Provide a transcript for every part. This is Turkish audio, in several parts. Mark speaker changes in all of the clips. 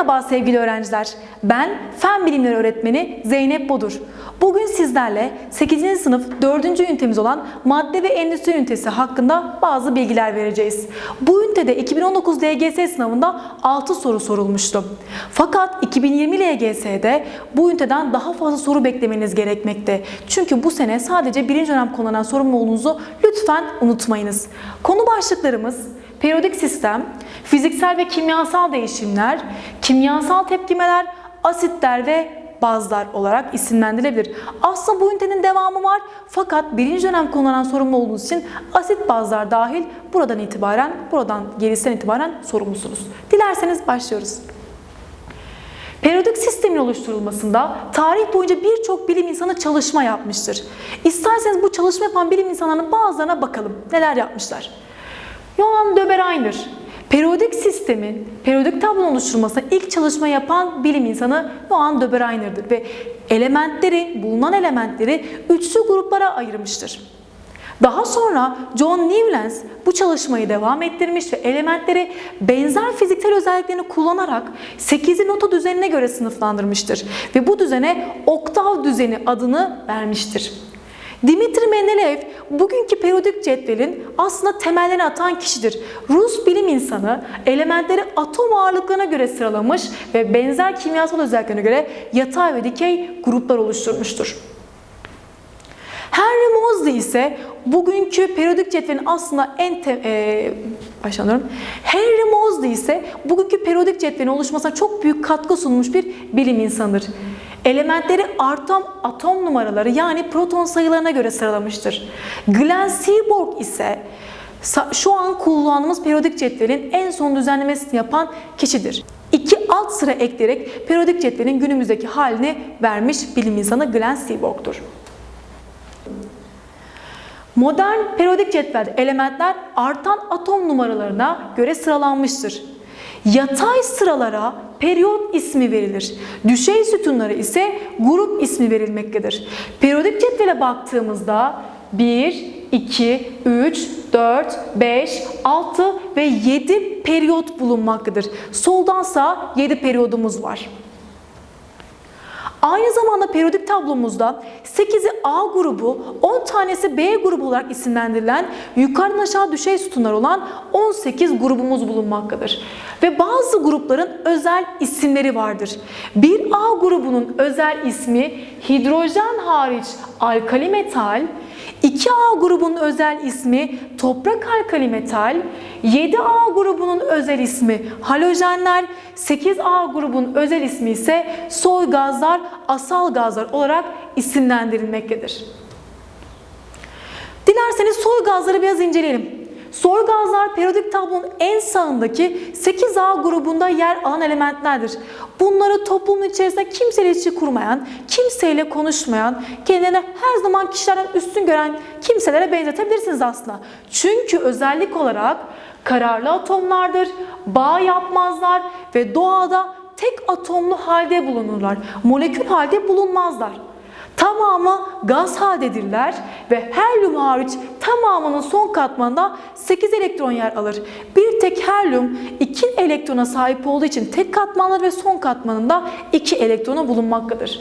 Speaker 1: Merhaba sevgili öğrenciler. Ben Fen Bilimleri Öğretmeni Zeynep Bodur. Bugün sizlerle 8. sınıf 4. ünitemiz olan madde ve endüstri ünitesi hakkında bazı bilgiler vereceğiz. Bu ünitede 2019 LGS sınavında 6 soru sorulmuştu. Fakat 2020 LGS'de bu üniteden daha fazla soru beklemeniz gerekmekte. Çünkü bu sene sadece birinci dönem konulan sorumluluğunuzu lütfen unutmayınız. Konu başlıklarımız periyodik sistem, fiziksel ve kimyasal değişimler, kimyasal tepkimeler, asitler ve bazlar olarak isimlendirilebilir. Aslında bu ünitenin devamı var fakat birinci dönem konulan sorumlu olduğunuz için asit bazlar dahil buradan itibaren, buradan gerisinden itibaren sorumlusunuz. Dilerseniz başlıyoruz. Periyodik sistemin oluşturulmasında tarih boyunca birçok bilim insanı çalışma yapmıştır. İsterseniz bu çalışma yapan bilim insanlarının bazılarına bakalım. Neler yapmışlar? Johann Döbereiner, periyodik sistemin, periyodik tablonun oluşturulmasına ilk çalışma yapan bilim insanı Johann Döbereiner'dir ve elementleri, bulunan elementleri üçlü gruplara ayırmıştır. Daha sonra John Newlands bu çalışmayı devam ettirmiş ve elementleri benzer fiziksel özelliklerini kullanarak 8'li nota düzenine göre sınıflandırmıştır ve bu düzene oktav düzeni adını vermiştir. Dimitri Mendeleev bugünkü periyodik cetvelin aslında temellerini atan kişidir. Rus bilim insanı elementleri atom ağırlıklarına göre sıralamış ve benzer kimyasal özelliklerine göre yatay ve dikey gruplar oluşturmuştur. Henry Moseley ise bugünkü periyodik cetvelin aslında en te, e, başlanıyorum. Henry Moseley ise bugünkü periyodik cetvelin oluşmasına çok büyük katkı sunmuş bir bilim insanıdır. Elementleri artan atom numaraları yani proton sayılarına göre sıralamıştır. Glenn Seaborg ise şu an kullandığımız periyodik cetvelin en son düzenlemesini yapan kişidir. İki alt sıra ekleyerek periyodik cetvelin günümüzdeki halini vermiş bilim insanı Glenn Seaborg'dur. Modern periyodik cetvelde elementler artan atom numaralarına göre sıralanmıştır. Yatay sıralara periyot ismi verilir. Düşey sütunlara ise grup ismi verilmektedir. Periyodik cetvele baktığımızda 1, 2, 3, 4, 5, 6 ve 7 periyot bulunmaktadır. Soldan sağa 7 periyodumuz var. Aynı zamanda periyodik tablomuzda 8'i A grubu, 10 tanesi B grubu olarak isimlendirilen yukarıdan aşağı düşey sütunlar olan 18 grubumuz bulunmaktadır. Ve bazı grupların özel isimleri vardır. Bir A grubunun özel ismi hidrojen hariç alkali metal, 2A grubunun özel ismi toprak alkali metal, 7A grubunun özel ismi halojenler, 8A grubunun özel ismi ise soy gazlar, asal gazlar olarak isimlendirilmektedir. Dilerseniz soy gazları biraz inceleyelim. Soy gazlar periyodik tablonun en sağındaki 8A grubunda yer alan elementlerdir. Bunları toplumun içerisinde kimseyle ilişki kurmayan, kimseyle konuşmayan, kendilerini her zaman kişilerden üstün gören kimselere benzetebilirsiniz aslında. Çünkü özellik olarak kararlı atomlardır, bağ yapmazlar ve doğada tek atomlu halde bulunurlar. Molekül halde bulunmazlar. Tamamı gaz haldedirler ve helyum hariç tamamının son katmanında 8 elektron yer alır. Bir tek helyum 2 elektrona sahip olduğu için tek katmanları ve son katmanında 2 elektronu bulunmaktadır.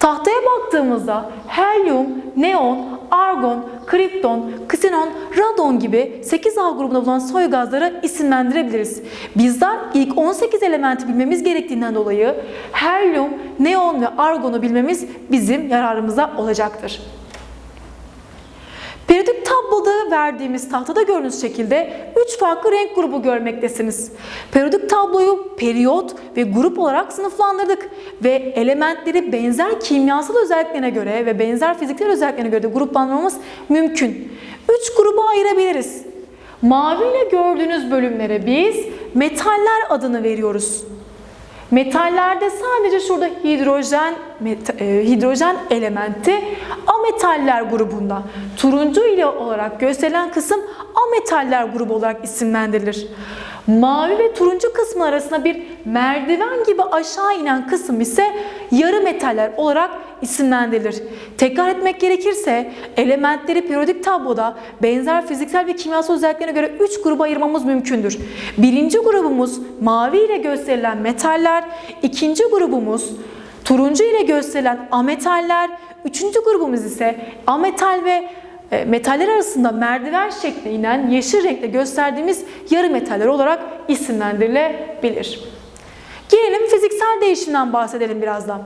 Speaker 1: Tahtaya baktığımızda helyum, neon, argon, kripton, ksenon, radon gibi 8A grubunda bulunan soy gazları isimlendirebiliriz. Bizler ilk 18 elementi bilmemiz gerektiğinden dolayı helyum, neon ve argonu bilmemiz bizim yararımıza olacaktır. Periyodik tabloda verdiğimiz tahtada gördüğünüz şekilde 3 farklı renk grubu görmektesiniz. Periyodik tabloyu periyot ve grup olarak sınıflandırdık ve elementleri benzer kimyasal özelliklerine göre ve benzer fiziksel özelliklerine göre de gruplandırmamız mümkün. 3 gruba ayırabiliriz. Mavi ile gördüğünüz bölümlere biz metaller adını veriyoruz. Metallerde sadece şurada hidrojen hidrojen elementi ametaller grubunda. Turuncu ile olarak gösterilen kısım ametaller grubu olarak isimlendirilir. Mavi ve turuncu kısmı arasında bir merdiven gibi aşağı inen kısım ise yarı metaller olarak isimlendirilir. Tekrar etmek gerekirse elementleri periyodik tabloda benzer fiziksel ve kimyasal özelliklerine göre 3 gruba ayırmamız mümkündür. Birinci grubumuz mavi ile gösterilen metaller, ikinci grubumuz turuncu ile gösterilen ametaller, üçüncü grubumuz ise ametal ve e, metaller arasında merdiven şeklinde inen yeşil renkle gösterdiğimiz yarı metaller olarak isimlendirilebilir. Gelelim fiziksel değişimden bahsedelim birazdan.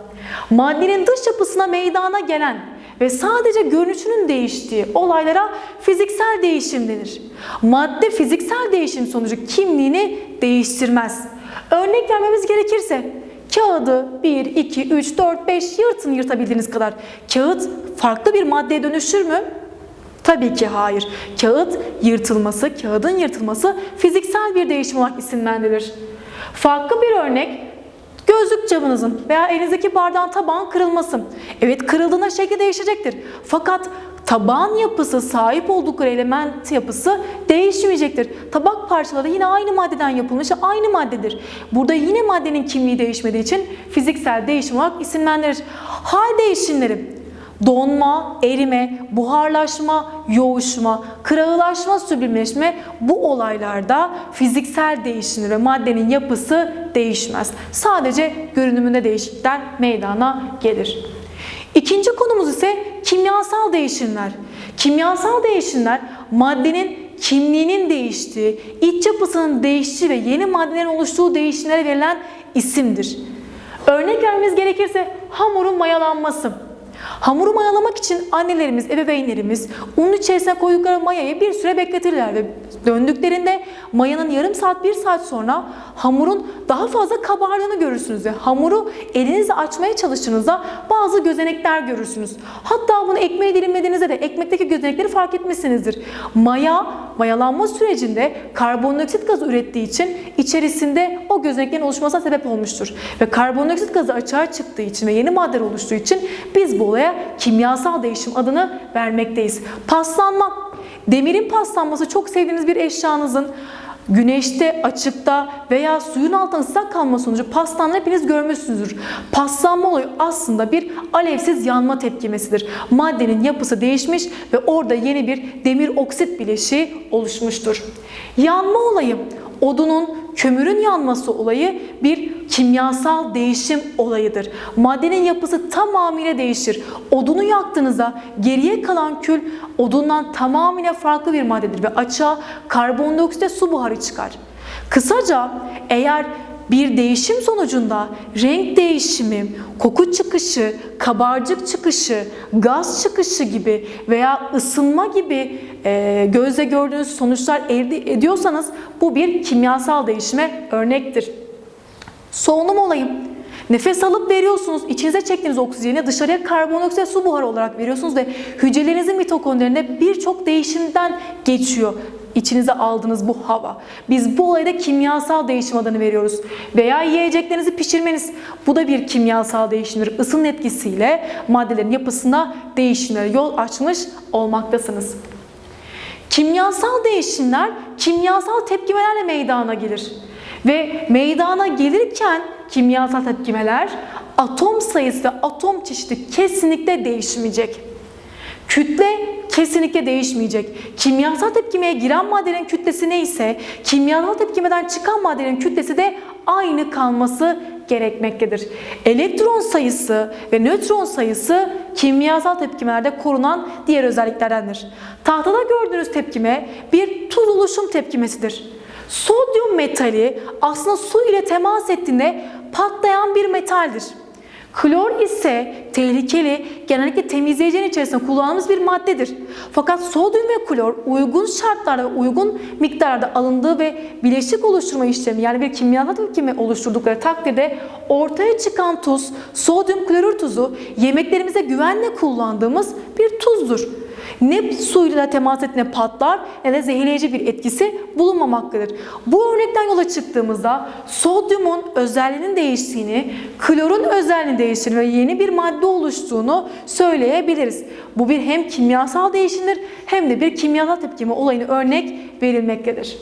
Speaker 1: Maddenin dış yapısına meydana gelen ve sadece görünüşünün değiştiği olaylara fiziksel değişim denir. Madde fiziksel değişim sonucu kimliğini değiştirmez. Örnek vermemiz gerekirse kağıdı 1, 2, 3, 4, 5 yırtın yırtabildiğiniz kadar. Kağıt farklı bir maddeye dönüşür mü? Tabii ki hayır. Kağıt yırtılması, kağıdın yırtılması fiziksel bir değişim olarak isimlendirilir. Farklı bir örnek gözlük camınızın veya elinizdeki bardağın tabağın kırılması. Evet kırıldığında şekli değişecektir. Fakat taban yapısı, sahip oldukları element yapısı değişmeyecektir. Tabak parçaları yine aynı maddeden yapılmış, aynı maddedir. Burada yine maddenin kimliği değişmediği için fiziksel değişim olarak isimlendirilir. Hal değişimleri Donma, erime, buharlaşma, yoğuşma, kırağılaşma, süblimleşme bu olaylarda fiziksel değişimler ve maddenin yapısı değişmez. Sadece görünümünde değişiklikler meydana gelir. İkinci konumuz ise kimyasal değişimler. Kimyasal değişimler maddenin kimliğinin değiştiği, iç yapısının değiştiği ve yeni maddelerin oluştuğu değişimlere verilen isimdir. Örnek vermemiz gerekirse hamurun mayalanması. Hamuru mayalamak için annelerimiz, ebeveynlerimiz unun içerisine koydukları mayayı bir süre bekletirler ve döndüklerinde mayanın yarım saat, bir saat sonra hamurun daha fazla kabardığını görürsünüz ve hamuru elinizle açmaya çalıştığınızda bazı gözenekler görürsünüz. Hatta bunu ekmeği dilimlediğinizde de ekmekteki gözenekleri fark etmişsinizdir. Maya, mayalanma sürecinde karbondioksit gazı ürettiği için içerisinde o gözeneklerin oluşmasına sebep olmuştur. Ve karbondioksit gazı açığa çıktığı için ve yeni maddeler oluştuğu için biz bu olaya kimyasal değişim adını vermekteyiz. Paslanma. Demirin paslanması çok sevdiğiniz bir eşyanızın güneşte, açıkta veya suyun altında ıslak kalma sonucu paslanma hepiniz görmüşsünüzdür. Paslanma olayı aslında bir alevsiz yanma tepkimesidir. Maddenin yapısı değişmiş ve orada yeni bir demir oksit bileşiği oluşmuştur. Yanma olayı odunun, kömürün yanması olayı bir kimyasal değişim olayıdır. Maddenin yapısı tamamıyla değişir. Odunu yaktığınızda geriye kalan kül odundan tamamıyla farklı bir maddedir ve açığa karbondioksit su buharı çıkar. Kısaca eğer bir değişim sonucunda renk değişimi, koku çıkışı, kabarcık çıkışı, gaz çıkışı gibi veya ısınma gibi e, gözle gördüğünüz sonuçlar elde ediyorsanız bu bir kimyasal değişime örnektir. Solunum olayı. Nefes alıp veriyorsunuz. içinize çektiğiniz oksijeni dışarıya karbondioksit su buharı olarak veriyorsunuz ve hücrelerinizin mitokondrilerinde birçok değişimden geçiyor içinize aldığınız bu hava. Biz bu olayda kimyasal değişim adını veriyoruz. Veya yiyeceklerinizi pişirmeniz. Bu da bir kimyasal değişimdir. Isının etkisiyle maddelerin yapısında değişimlere yol açmış olmaktasınız. Kimyasal değişimler kimyasal tepkimelerle meydana gelir. Ve meydana gelirken kimyasal tepkimeler atom sayısı ve atom çeşidi kesinlikle değişmeyecek. Kütle kesinlikle değişmeyecek. Kimyasal tepkimeye giren maddenin kütlesi neyse kimyasal tepkimeden çıkan maddenin kütlesi de aynı kalması gerekmektedir. Elektron sayısı ve nötron sayısı kimyasal tepkimelerde korunan diğer özelliklerdendir. Tahtada gördüğünüz tepkime bir tuz oluşum tepkimesidir. Sodyum metali aslında su ile temas ettiğinde patlayan bir metaldir. Klor ise tehlikeli, genellikle temizleyicinin içerisinde kullandığımız bir maddedir. Fakat sodyum ve klor uygun şartlarda uygun miktarda alındığı ve bileşik oluşturma işlemi yani bir kimyasal tepkime oluşturdukları takdirde ortaya çıkan tuz, sodyum klorür tuzu yemeklerimize güvenle kullandığımız bir tuzdur. Ne suyla temas ettiğinde patlar ne de zehirleyici bir etkisi bulunmamaktadır. Bu örnekten yola çıktığımızda sodyumun özelliğinin değiştiğini, klorun özelliğinin değiştiğini ve yeni bir madde oluştuğunu söyleyebiliriz. Bu bir hem kimyasal değişimdir hem de bir kimyasal tepkime olayını örnek verilmektedir.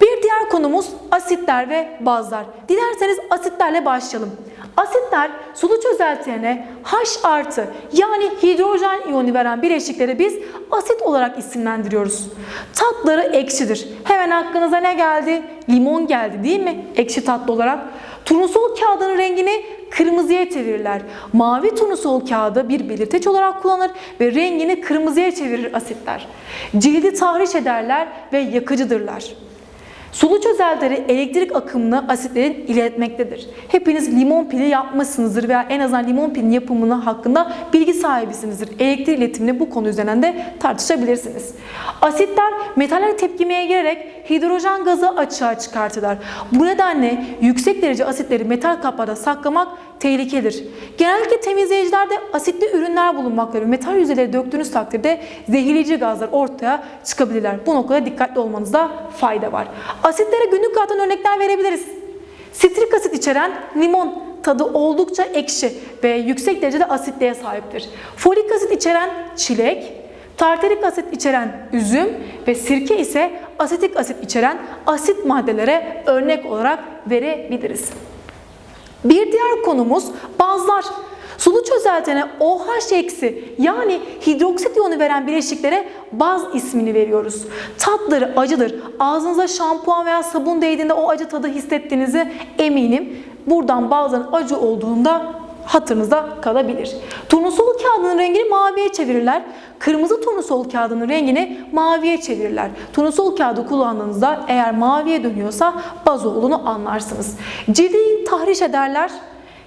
Speaker 1: Bir diğer konumuz asitler ve bazlar. Dilerseniz asitlerle başlayalım. Asitler sulu çözeltilerine H artı yani hidrojen iyonu veren bileşikleri biz asit olarak isimlendiriyoruz. Tatları ekşidir. Hemen aklınıza ne geldi? Limon geldi değil mi? Ekşi tatlı olarak. Turnusol kağıdının rengini kırmızıya çevirirler. Mavi turnusol kağıdı bir belirteç olarak kullanır ve rengini kırmızıya çevirir asitler. Cildi tahriş ederler ve yakıcıdırlar. Sulu çözeltileri elektrik akımını asitlerin iletmektedir. Hepiniz limon pili yapmışsınızdır veya en azından limon pilinin yapımını hakkında bilgi sahibisinizdir. Elektrik iletimini bu konu üzerinden de tartışabilirsiniz. Asitler metaller tepkimeye girerek hidrojen gazı açığa çıkartırlar. Bu nedenle yüksek derece asitleri metal kaplarda saklamak tehlikelidir. Genellikle temizleyicilerde asitli ürünler bulunmaktadır. Metal yüzeyleri döktüğünüz takdirde zehirleyici gazlar ortaya çıkabilirler. Bu noktada dikkatli olmanızda fayda var. Asitlere günlük hayattan örnekler verebiliriz. Sitrik asit içeren limon tadı oldukça ekşi ve yüksek derecede asitliğe sahiptir. Folik asit içeren çilek, tartarik asit içeren üzüm ve sirke ise asetik asit içeren asit maddelere örnek olarak verebiliriz. Bir diğer konumuz bazlar. Sulu çözeltine OH eksi yani hidroksit iyonu veren bileşiklere baz ismini veriyoruz. Tatları acıdır. Ağzınıza şampuan veya sabun değdiğinde o acı tadı hissettiğinizi eminim. Buradan bazıların acı olduğunda hatırınızda kalabilir. Turnusol kağıdının rengini maviye çevirirler. Kırmızı turnusol kağıdının rengini maviye çevirirler. Turnusol kağıdı kullandığınızda eğer maviye dönüyorsa baz olduğunu anlarsınız. Cildi tahriş ederler,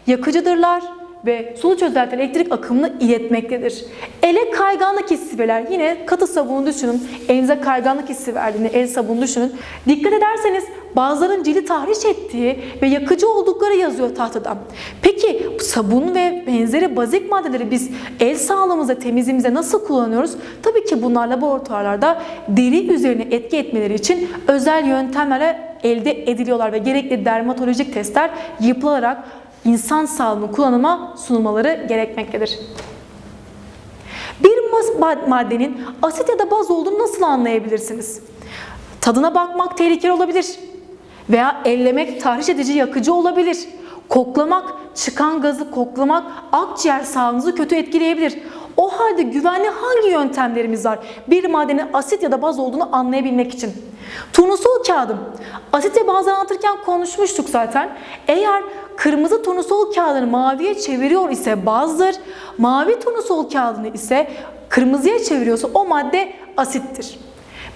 Speaker 1: yakıcıdırlar ve sulu çözelti elektrik akımını iletmektedir. Ele kayganlık hissi verir. Yine katı sabunu düşünün. Elinize kayganlık hissi verdiğini el sabunu düşünün. Dikkat ederseniz bazıların cildi tahriş ettiği ve yakıcı oldukları yazıyor tahtada. Peki bu sabun ve benzeri bazik maddeleri biz el sağlığımıza, temizliğimize nasıl kullanıyoruz? Tabii ki bunlar laboratuvarlarda deri üzerine etki etmeleri için özel yöntemlerle elde ediliyorlar ve gerekli dermatolojik testler yapılarak insan sağlığını kullanıma sunulmaları gerekmektedir. Bir maddenin asit ya da baz olduğunu nasıl anlayabilirsiniz? Tadına bakmak tehlikeli olabilir. Veya ellemek tahriş edici yakıcı olabilir. Koklamak, çıkan gazı koklamak akciğer sağlığınızı kötü etkileyebilir. O halde güvenli hangi yöntemlerimiz var? Bir maddenin asit ya da baz olduğunu anlayabilmek için. Turnusol kağıdı. Asit ve bazı anlatırken konuşmuştuk zaten. Eğer kırmızı turnusol kağıdını maviye çeviriyor ise bazdır. Mavi turnusol kağıdını ise kırmızıya çeviriyorsa o madde asittir.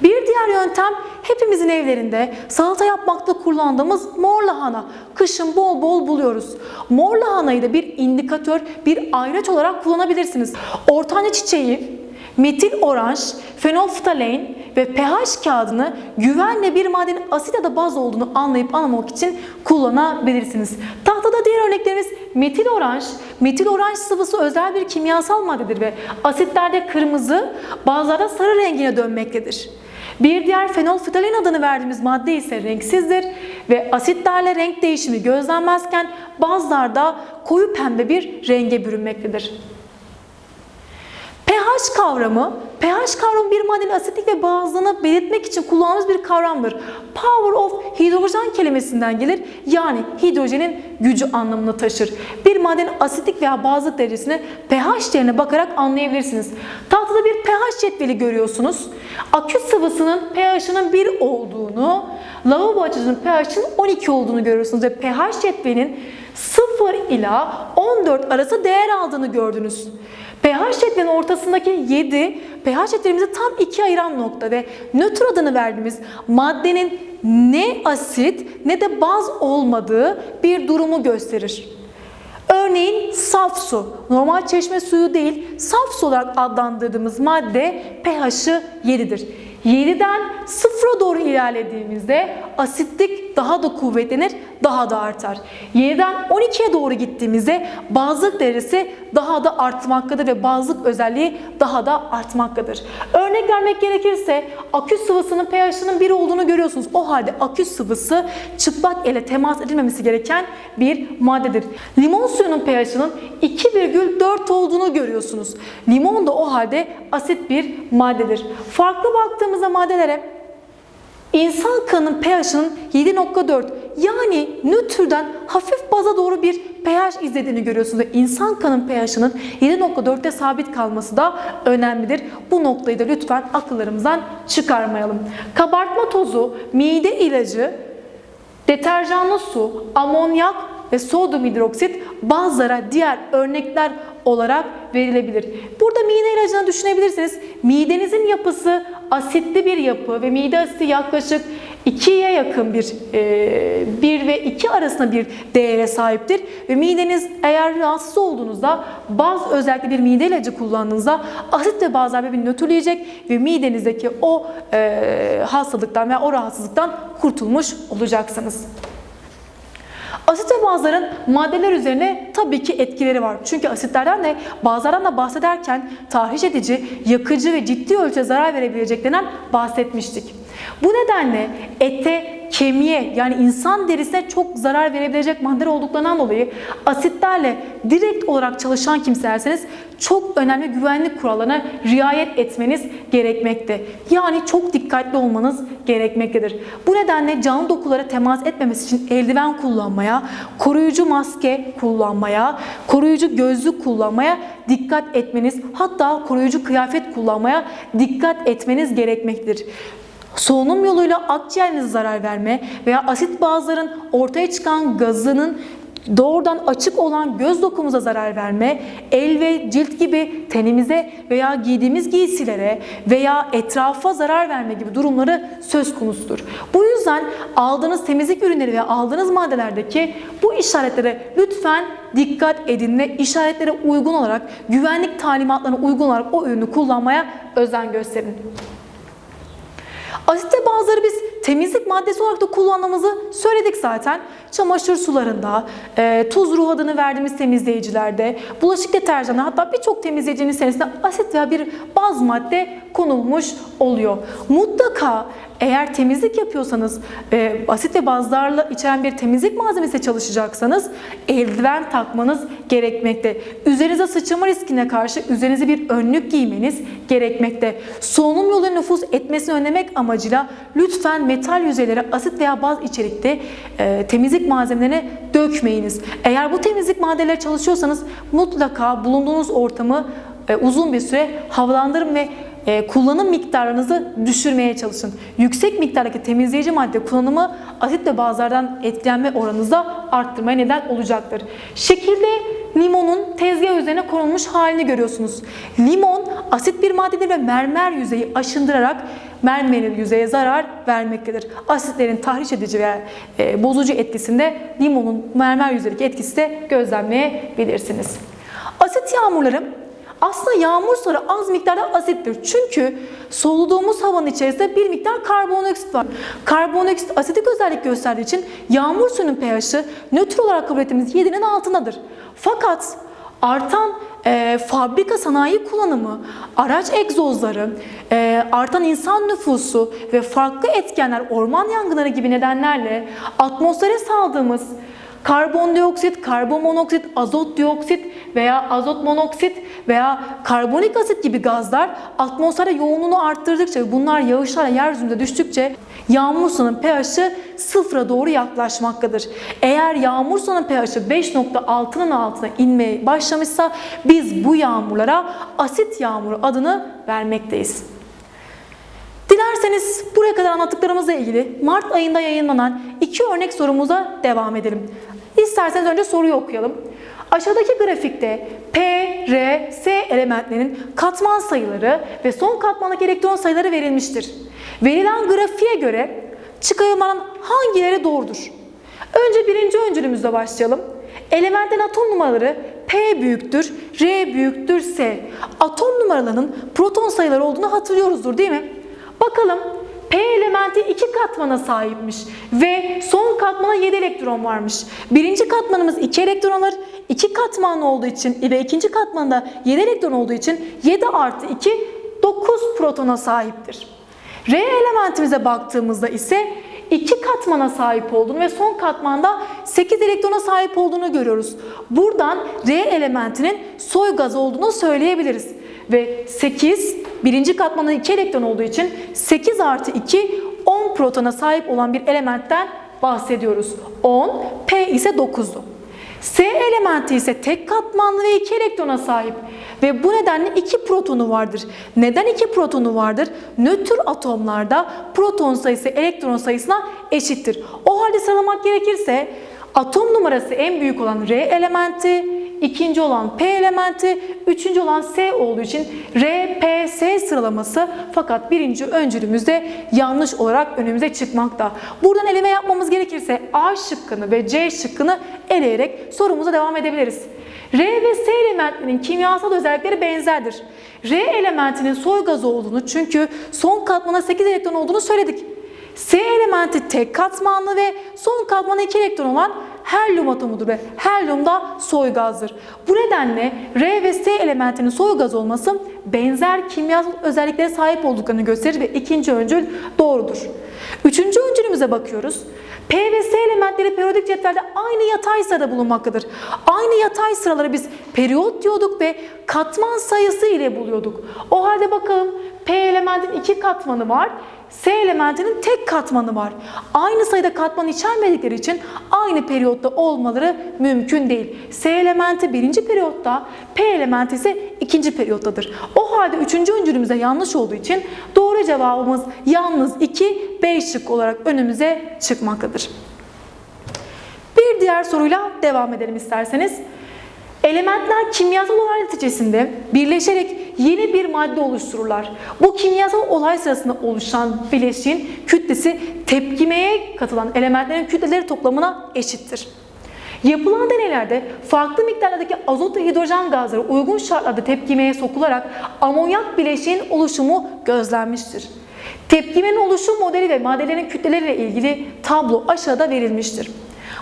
Speaker 1: Bir diğer yöntem hepimizin evlerinde salata yapmakta kullandığımız mor lahana. Kışın bol bol buluyoruz. Mor lahanayı da bir indikatör, bir ayraç olarak kullanabilirsiniz. Ortanca çiçeği, metil oranj, fenolftalein ve pH kağıdını güvenle bir madenin asit ya da baz olduğunu anlayıp anlamak için kullanabilirsiniz. Tahtada diğer örneklerimiz metil oranj. Metil oranj sıvısı özel bir kimyasal maddedir ve asitlerde kırmızı, bazılarda sarı rengine dönmektedir. Bir diğer fenolftalein adını verdiğimiz madde ise renksizdir ve asitlerle renk değişimi gözlenmezken bazılarda koyu pembe bir renge bürünmektedir. pH kavramı, pH kavramı bir maddenin asitlik ve bazlığını belirtmek için kullandığımız bir kavramdır. Power of hidrojen kelimesinden gelir. Yani hidrojenin gücü anlamını taşır. Bir maddenin asitlik veya bazlık derecesini pH değerine bakarak anlayabilirsiniz. Tahtada bir pH cetveli görüyorsunuz. Akü sıvısının pH'ının 1 olduğunu, lavabo açıcının pH'inin 12 olduğunu görüyorsunuz ve pH cetvelinin 0 ila 14 arası değer aldığını gördünüz. pH cetvelinin ortasındaki 7 pH cetvelimizi tam ikiye ayıran nokta ve nötr adını verdiğimiz maddenin ne asit ne de baz olmadığı bir durumu gösterir. Örneğin saf su, normal çeşme suyu değil, saf su olarak adlandırdığımız madde pH'ı 7'dir. 7'den 0'a doğru ilerlediğimizde asitlik daha da kuvvetlenir, daha da artar. 7'den 12'ye doğru gittiğimizde bazlık derecesi daha da artmaktadır ve bazlık özelliği daha da artmaktadır. Örnek vermek gerekirse akü sıvısının pH'ının 1 olduğunu görüyorsunuz. O halde akü sıvısı çıplak ele temas edilmemesi gereken bir maddedir. Limon suyunun pH'ının 2,4 olduğunu görüyorsunuz. Limon da o halde asit bir maddedir. Farklı baktığımızda maddelere İnsan kanının pH'ının 7.4 yani nötrden hafif baza doğru bir pH izlediğini görüyorsunuz. Ve İnsan kanın pH'ının 7.4'te sabit kalması da önemlidir. Bu noktayı da lütfen akıllarımızdan çıkarmayalım. Kabartma tozu, mide ilacı, deterjanlı su, amonyak ve sodyum hidroksit bazılara diğer örnekler olarak verilebilir. Burada mide ilacını düşünebilirsiniz. Midenizin yapısı asitli bir yapı ve mide asidi yaklaşık 2'ye yakın bir 1 ve 2 arasında bir değere sahiptir. Ve mideniz eğer rahatsız olduğunuzda baz özellikle bir mide ilacı kullandığınızda asit ve bazlar birbirini nötrleyecek ve midenizdeki o e, hastalıktan veya o rahatsızlıktan kurtulmuş olacaksınız. Asit ve bazların maddeler üzerine tabii ki etkileri var. Çünkü asitlerden de bazılardan da bahsederken tahriş edici, yakıcı ve ciddi ölçüde zarar verebileceklerinden bahsetmiştik. Bu nedenle ete, kemiğe yani insan derisine çok zarar verebilecek maddeler olduklarından dolayı asitlerle direkt olarak çalışan kimselerseniz çok önemli güvenlik kurallarına riayet etmeniz gerekmekte. Yani çok dikkatli olmanız gerekmektedir. Bu nedenle canlı dokulara temas etmemesi için eldiven kullanmaya, koruyucu maske kullanmaya, koruyucu gözlük kullanmaya dikkat etmeniz, hatta koruyucu kıyafet kullanmaya dikkat etmeniz gerekmektedir. Solunum yoluyla akciğerinize zarar verme veya asit bazların ortaya çıkan gazının doğrudan açık olan göz dokumuza zarar verme, el ve cilt gibi tenimize veya giydiğimiz giysilere veya etrafa zarar verme gibi durumları söz konusudur. Bu yüzden aldığınız temizlik ürünleri ve aldığınız maddelerdeki bu işaretlere lütfen dikkat edin ve işaretlere uygun olarak, güvenlik talimatlarına uygun olarak o ürünü kullanmaya özen gösterin. Asit ve bazıları biz temizlik maddesi olarak da kullandığımızı söyledik zaten. Çamaşır sularında, e, tuz ruh adını verdiğimiz temizleyicilerde, bulaşık deterjanı hatta birçok temizleyicinin içerisinde asit veya bir baz madde konulmuş oluyor. Mutlaka eğer temizlik yapıyorsanız, e, asit ve bazlarla içeren bir temizlik malzemesi çalışacaksanız eldiven takmanız gerekmekte. Üzerinize sıçrama riskine karşı üzerinize bir önlük giymeniz gerekmekte. Solunum yolu nüfuz etmesini önlemek amacıyla lütfen metal yüzeylere asit veya baz içerikli e, temizlik malzemelerini dökmeyiniz. Eğer bu temizlik maddeleri çalışıyorsanız mutlaka bulunduğunuz ortamı e, uzun bir süre havalandırın ve e, kullanım miktarınızı düşürmeye çalışın. Yüksek miktardaki temizleyici madde kullanımı asit ve bazlardan etkilenme oranınızı arttırmaya neden olacaktır. Şekilde limonun tezgah üzerine konulmuş halini görüyorsunuz. Limon asit bir maddedir ve mermer yüzeyi aşındırarak mermerin yüzeye zarar vermektedir. Asitlerin tahriş edici veya e, bozucu etkisinde limonun mermer yüzeydeki etkisi de gözlemleyebilirsiniz. Asit yağmurları aslında yağmur suları az miktarda asittir. Çünkü soluduğumuz havanın içerisinde bir miktar karbondioksit var. Karbondioksit asidik özellik gösterdiği için yağmur suyunun pH'i nötr olarak kabul ettiğimiz 7'nin altındadır. Fakat artan e, fabrika sanayi kullanımı, araç egzozları, e, artan insan nüfusu ve farklı etkenler orman yangınları gibi nedenlerle atmosfere saldığımız karbondioksit, karbon monoksit, azot dioksit veya azot monoksit veya karbonik asit gibi gazlar atmosfere yoğunluğunu arttırdıkça ve bunlar yağışlarla yeryüzünde düştükçe yağmur sularının pH'i sıfıra doğru yaklaşmaktadır. Eğer yağmur sularının pH'i 5.6'nın altına inmeye başlamışsa biz bu yağmurlara asit yağmuru adını vermekteyiz. Dilerseniz buraya kadar anlattıklarımızla ilgili Mart ayında yayınlanan iki örnek sorumuza devam edelim. İsterseniz önce soruyu okuyalım. Aşağıdaki grafikte P, R, S elementlerinin katman sayıları ve son katmandaki elektron sayıları verilmiştir. Verilen grafiğe göre çıkarılmanın hangileri doğrudur? Önce birinci öncülümüzle başlayalım. Elementin atom numaraları P büyüktür, R büyüktür, S. Atom numaralarının proton sayıları olduğunu hatırlıyoruzdur değil mi? Bakalım P elementi iki katmana sahipmiş ve son katmana 7 elektron varmış. Birinci katmanımız 2 elektron alır. 2 katmanlı olduğu için ve ikinci katmanda 7 elektron olduğu için 7 artı 2 9 protona sahiptir. R elementimize baktığımızda ise iki katmana sahip olduğunu ve son katmanda 8 elektrona sahip olduğunu görüyoruz. Buradan R elementinin soy gaz olduğunu söyleyebiliriz. Ve 8 birinci katmanın 2 elektron olduğu için 8 artı 2 10 protona sahip olan bir elementten bahsediyoruz. 10, P ise 9'du. S elementi ise tek katmanlı ve 2 elektrona sahip ve bu nedenle 2 protonu vardır. Neden 2 protonu vardır? Nötr atomlarda proton sayısı elektron sayısına eşittir. O halde sıralamak gerekirse atom numarası en büyük olan R elementi, ikinci olan P elementi, üçüncü olan S olduğu için R, P, S sıralaması fakat birinci öncülümüzde yanlış olarak önümüze çıkmakta. Buradan eleme yapmamız gerekirse A şıkkını ve C şıkkını eleyerek sorumuza devam edebiliriz. R ve S elementlerinin kimyasal özellikleri benzerdir. R elementinin soy gazı olduğunu çünkü son katmana 8 elektron olduğunu söyledik. S elementi tek katmanlı ve son katmana 2 elektron olan helyum atomudur ve helyum da soy gazdır. Bu nedenle R ve S elementinin soy gaz olması benzer kimyasal özelliklere sahip olduklarını gösterir ve ikinci öncül doğrudur. Üçüncü öncülümüze bakıyoruz. P ve S elementleri periyodik cetvelde aynı yatay sırada bulunmaktadır. Aynı yatay sıraları biz periyot diyorduk ve katman sayısı ile buluyorduk. O halde bakalım P elementin iki katmanı var. S elementinin tek katmanı var. Aynı sayıda katman içermedikleri için aynı periyotta olmaları mümkün değil. S elementi birinci periyotta, P elementi ise ikinci periyottadır. O halde üçüncü öncülümüze yanlış olduğu için doğru cevabımız yalnız 2, B şık olarak önümüze çıkmaktadır. Bir diğer soruyla devam edelim isterseniz. Elementler kimyasal olay neticesinde birleşerek yeni bir madde oluştururlar. Bu kimyasal olay sırasında oluşan bileşiğin kütlesi tepkimeye katılan elementlerin kütleleri toplamına eşittir. Yapılan deneylerde farklı miktarlardaki azot ve hidrojen gazları uygun şartlarda tepkimeye sokularak amonyak bileşiğin oluşumu gözlenmiştir. Tepkimenin oluşum modeli ve maddelerin kütleleriyle ilgili tablo aşağıda verilmiştir.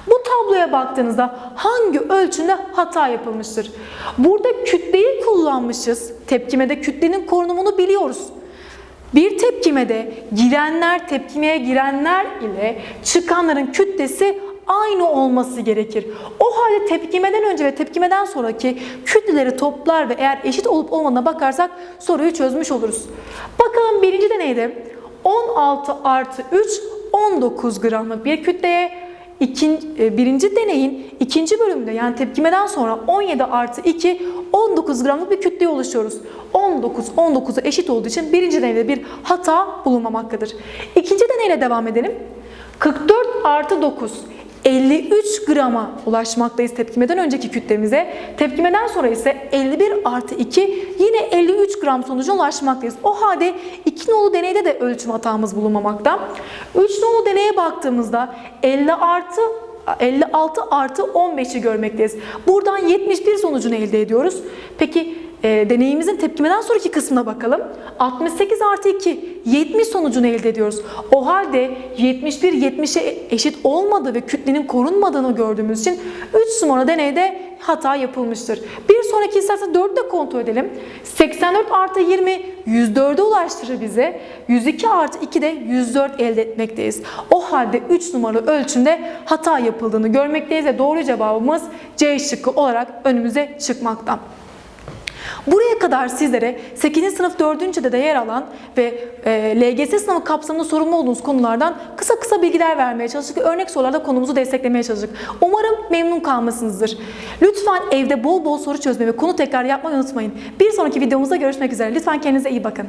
Speaker 1: Bu tabloya baktığınızda hangi ölçümde hata yapılmıştır? Burada kütleyi kullanmışız. Tepkimede kütlenin korunumunu biliyoruz. Bir tepkimede girenler, tepkimeye girenler ile çıkanların kütlesi aynı olması gerekir. O halde tepkimeden önce ve tepkimeden sonraki kütleleri toplar ve eğer eşit olup olmadığına bakarsak soruyu çözmüş oluruz. Bakalım birinci deneyde 16 artı 3 19 gramlık bir kütleye İkinci, e, birinci deneyin ikinci bölümünde yani tepkimeden sonra 17 artı 2 19 gramlık bir kütleye oluşuyoruz. 19 19'a eşit olduğu için birinci deneyde bir hata bulunmamaktadır. İkinci deneyle devam edelim. 44 artı 9 53 grama ulaşmaktayız tepkimeden önceki kütlemize. Tepkimeden sonra ise 51 artı 2 yine 53 gram sonucuna ulaşmaktayız. O halde 2 nolu deneyde de ölçüm hatamız bulunmamakta. 3 nolu deneye baktığımızda 50 artı 56 artı 15'i görmekteyiz. Buradan 71 sonucunu elde ediyoruz. Peki e, deneyimizin tepkimeden sonraki kısmına bakalım. 68 artı 2 70 sonucunu elde ediyoruz. O halde 71 70'e eşit olmadığı ve kütlenin korunmadığını gördüğümüz için 3 numara deneyde hata yapılmıştır. Bir sonraki istersen 4 de kontrol edelim. 84 artı 20 104'e ulaştırır bize. 102 artı 2 de 104 elde etmekteyiz. O halde 3 numaralı ölçümde hata yapıldığını görmekteyiz ve doğru cevabımız C şıkkı olarak önümüze çıkmakta. Buraya kadar sizlere 8. sınıf 4. de yer alan ve e, LGS sınavı kapsamında sorumlu olduğunuz konulardan kısa kısa bilgiler vermeye çalıştık örnek sorularda konumuzu desteklemeye çalıştık. Umarım memnun kalmışsınızdır. Lütfen evde bol bol soru çözmeyi ve konu tekrar yapmayı unutmayın. Bir sonraki videomuzda görüşmek üzere. Lütfen kendinize iyi bakın.